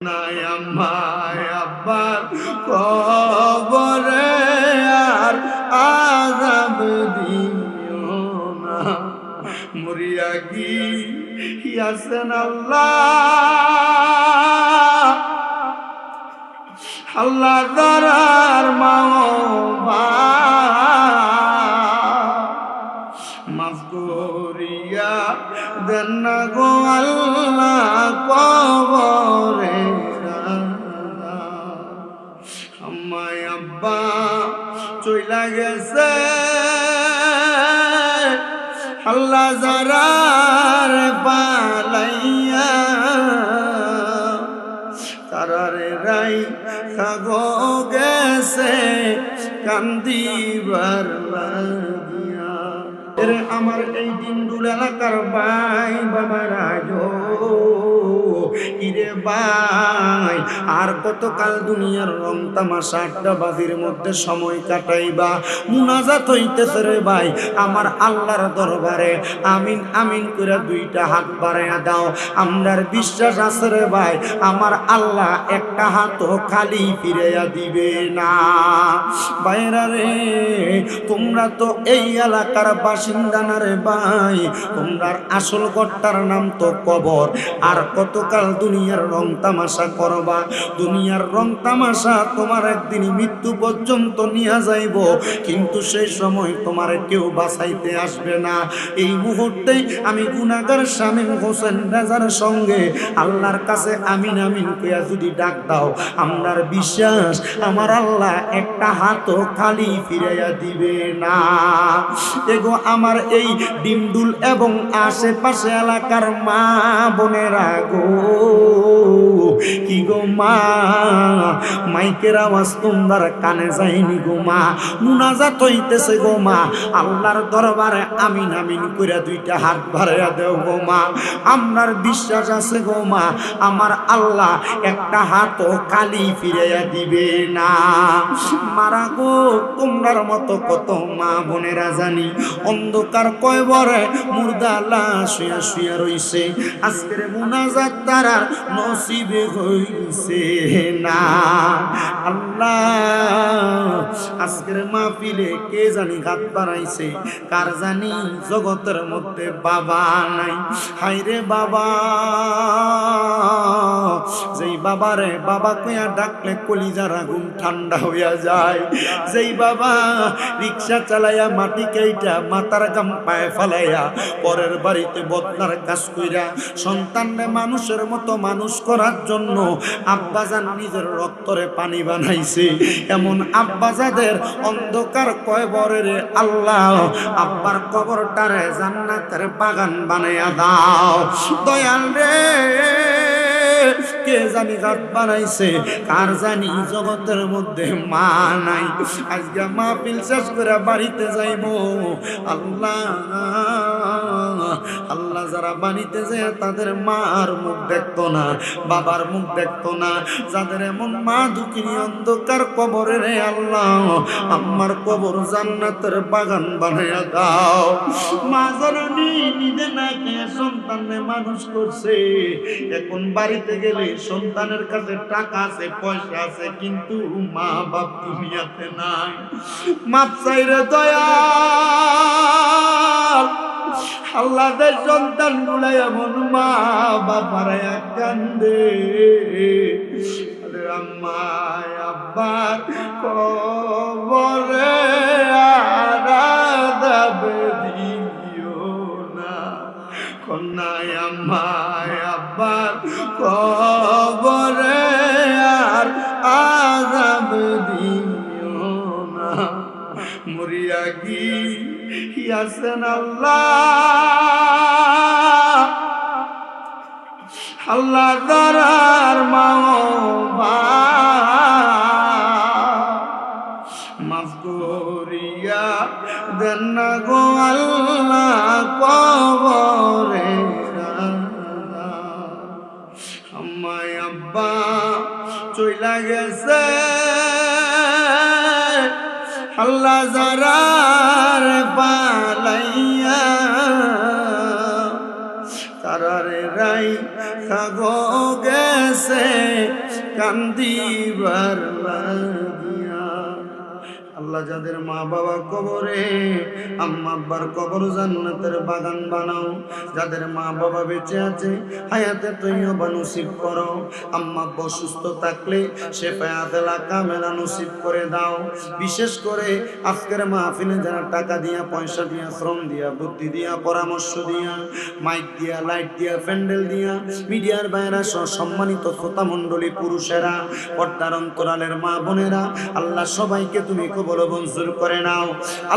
নাই দিও না। গিয়াছেন আল্লাহ। আল্লাহ দরার মাও মাফ দেন গো আল্লাহ গেছে। আল্লাহ জারার পালাইয়া তারারে রাই খাগো গেছে কান্দিবার লাগিয়া এর আমার এই দিনদুল এলাকার ভাই বাবারা ইরে ভাই, আর কতকাল দুনিয়ার রং তামাশা আড্ডাবাজির মধ্যে সময় কাটাইবা। মুনাজাত হইতেছে রে ভাই, আমার আল্লাহর দরবারে। আমিন আমিন করে দুইটা হাত বাড়াইয়া দাও। আমরার বিশ্বাস আছে রে ভাই, আমার আল্লাহ একটা হাতও খালি ফিরাইয়া দিবে না। বাইরা রে, তোমরা তো এই এলাকার বাসিন্দা না রে ভাই, তোমরার আসল গড়টার নাম তো কবর। আর কতকাল দুনিয়ার রং তামাশা করবা? দুনিয়ার রং তামাশা তোমার একদিন মৃত্যু পর্যন্ত নিয়ে যাইব। কিন্তু সেই সময় তোমার কেউ বাঁচাইতে আসবে না। এই মুহূর্তে আমি গুনাগার শামীম হোসেন রাজার সঙ্গে আল্লাহর কাছে আমিন আমিন কইয়া যদি ডাক দাও, আমরার বিশ্বাস আমার আল্লাহ একটা হাতও খালি ফিরাইয়া দিবে না। এগো আমার এই ডিমডুল এবং আশেপাশে এলাকার মা বোনেরা গো। গো মা। মাইকের আওয়াজ তোমার কানে যায়নি গো মা। মুনাজাত হইতেছে গো মা। আল্লাহর দরবারে আমিন আমিন কইরা দুইটা হাত বাড়াইয়া দেও গো মা। আপনার বিশ্বাস আছে গো মা। আমার আল্লাহ একটা হাতও কালি ফিরাইয়া দিবে না। মারা গো, তোমরার মতো কত মা বোনেরা জানি। অন্ধকার কয় বরে মুর্দা লাশ শুয়া শুয়া রইছে। আজকের মুনাজাত তারার নসিবে হইছে না, আল্লাহ, আজকের মাহফিলে কে জানি হাত বাড়াইছে? কার জানি জগতের মধ্যে বাবা নাই? হাইরে বাবা! যেই বাবারে বাবা কইয়া ডাকলে কলিজার আগুন ঠান্ডা হইয়া যায়। যেই বাবা রিক্সা চালাইয়া মাটি কেইটা মাথার গাম পায়ে ফেলাইয়া পরের বাড়িতে বদনার কাজ কইরা সন্তানরে মানুষের মতো মানুষ করার জন্য আব্বাজান নিজের রক্তরে পানি বানাইছে। এমন আব্বাজাদের অন্ধকার কয়বরের আল্লাহ, আব্বার কবরটারে জান্নাতের বাগান বানাইয়া দাও। দয়াল রে। জানি গাত বানাইছে, কার জানি জগতের মধ্যে মা নাই। আজকে মা পিল শেষ করে বাড়িতে যাইব। আল্লাহ আল্লাহ যারা বাড়িতে যায় তাদের মার মুখ দেখতো না, বাবার মুখ দেখতো না। যাদের এমন মা দুঃখিনী অন্ধকার কবরে রে আল্লাহ, আমার কবর জান্নাতের বাগান বানাইয়া দাও। মা জননী নিজে না খেয়ে সন্তানে মানুষ করছে, এখন বাড়িতে গেলে সন্তানের কাছে টাকা আছে, পয়সা আছে, কিন্তু মা বাপ দুনিয়াতে নাই। মাপ চাইরে দয়াল, আল্লাহদের সন্তানগুলো এমন মা বাবারা কান্দে। আরে আম্মায় আব্বার কবরে আর আজাব দিও না। মরিয়া গিয়াছেন আল্লাহ। আল্লাহ দরার মাও আমায় আব্বা চইলা গেছে। আল্লাহ যারার পালাইয়া তারার রাই খাগো গেছে কান্দিবার লাগিয়া আল্লাহ যাদের মা বাবা কবরে, আম্মা আব্বার কবর জান্নাতের বাগান বানাও। যাদের মা বাবা বেঁচে আছে, হায়াতে তৈবা নসিব করো। আম্মা আব্বা অসুস্থ থাকলে সে পায়াতেলা কামেলা নসিব করে দাও। বিশেষ করে আজকের মাহফিলে যারা টাকা দিয়া, পয়সা দিয়া, শ্রম দিয়া, বুদ্ধি দিয়া, পরামর্শ দিয়া, মাইক দিয়া, লাইট দিয়া, প্যান্ডেল দিয়া, মিডিয়ার বাইরা সম্মানিত শ্রোতা মণ্ডলী পুরুষেরা, পর্দার অন্তরালের মা বোনেরা আল্লাহ সবাইকে তুমি কবল মঞ্জুর করে নাও।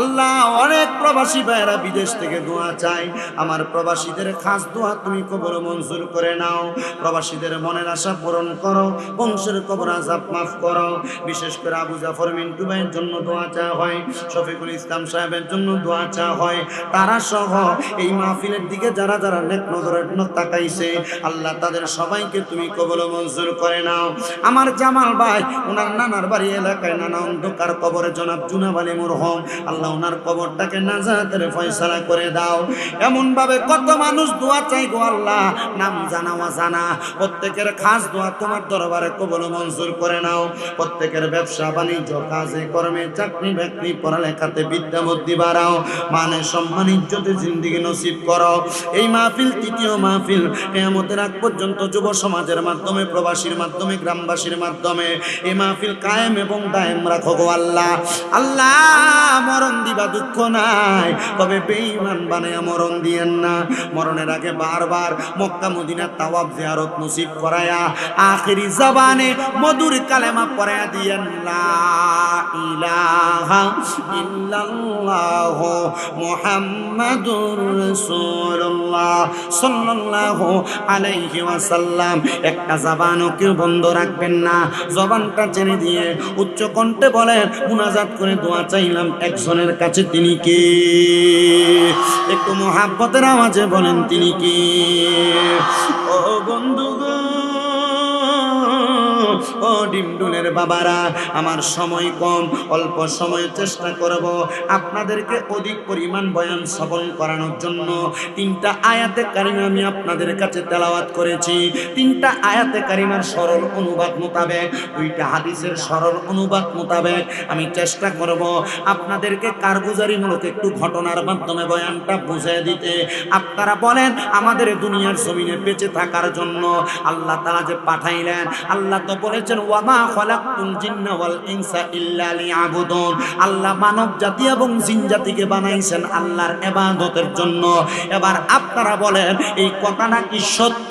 আল্লাহ অনেক প্রবাসী ভাইয়েরা বিদেশ থেকে দোয়া চাই আমার প্রবাসীদের খাস দোয়া তুমি কবল মঞ্জুর করে নাও। প্রবাসীদের মনের আশা পূরণ করো, বংশের কবর আজাব মাফ করো। বিশেষ করে আবু জাফর মিন্টু ভাইয়ের জন্য দোয়া চা হয়, শফিকুল ইসলাম সাহেবের জন্য দোয়া চা হয়। তারা সহ এই মাহফিলের দিকে যারা যারা নেক নজরের তাকাইছে, আল্লাহ তাদের সবাইকে তুমি কবল মঞ্জুর করে নাও। আমার জামাল ভাই ওনার নানার বাড়ি এলাকায় নানা অন্ধকার কবরে জনাব জুনাব আলী মুরহম, আল্লাহ ওনার কবরটাকে নাজাতের ফয়সালা করে দাও। এমন ভাবে কত মানুষ দোয়া চাই গো আল্লাহ, নাম জানা জানা প্রত্যেকের খাস দোয়া তোমার দরবারে কবল মঞ্জুর করে নাও। প্রত্যেকের ব্যবসা, বাণিজ্য, কাজে কর্মে, চাকরি বাকরি, পড়ালেখাতে বিদ্যা, বুদ্ধি বাড়াও। মানে সম্মান, ইজ্জতে জিন্দিগি নসিব করো। এই মাহফিল তৃতীয় মাহফিল, কেয়ামতের আগ পর্যন্ত যুব সমাজের মাধ্যমে, প্রবাসীর মাধ্যমে, গ্রামবাসীর মাধ্যমে এই মাহফিল কায়েম এবং দায়েম রাখো গো আল্লাহ। আল্লাহ, মরণ দিবা দুঃখ নাই। তবে বানায়া মরণ দিয়েন না। মরণের আগে বারবার মক্কা তাওয়াব জিয়ারত নসিব করায়া আখেরি জবানে মধুর কালেমা পড়ায়া দিয়েন একটা জবানও কেউ বন্ধ রাখবেন না। জবানটা ছেড়ে দিয়ে উচ্চ কণ্ঠে বলেন করে দোয়া চাইলাম একজনের কাছে তিনি কে? একটু মহাব্বতের আওয়াজে বলেন তিনি কে? ও ডিমডুলের বাবারা, আমার সময় কম, অল্প সময় চেষ্টা করব আপনাদেরকে অধিক পরিমাণ বয়ান সফল করানোর জন্য। তিনটা আয়াতে কারিমা আমি আপনাদের কাছে তেলাওয়াত করেছি। তিনটা আয়াতে কারিমার সরল অনুবাদ মোতাবেক, দুইটা হাদিসের সরল অনুবাদ মোতাবেক আমি চেষ্টা করব আপনাদেরকে কারগুজারিমূলক একটু ঘটনার মাধ্যমে বয়ানটা বুঝিয়ে দিতে। আপনারা বলেন, আমাদের দুনিয়ার জমিনে বেঁচে থাকার জন্য আল্লাহ তাআলা যে পাঠাইলেন, আল্লাহ তো বলেছেন ওয়ামা খলাকতুল জিন্না ইল্লা লিয়াবুদুন। আল্লাহ মানব জাতি এবং জিন জাতিকে বানাইছেন আল্লাহর ইবাদতের জন্য। এবার আপনারা বলেন, এই কথাটা কি সত্য?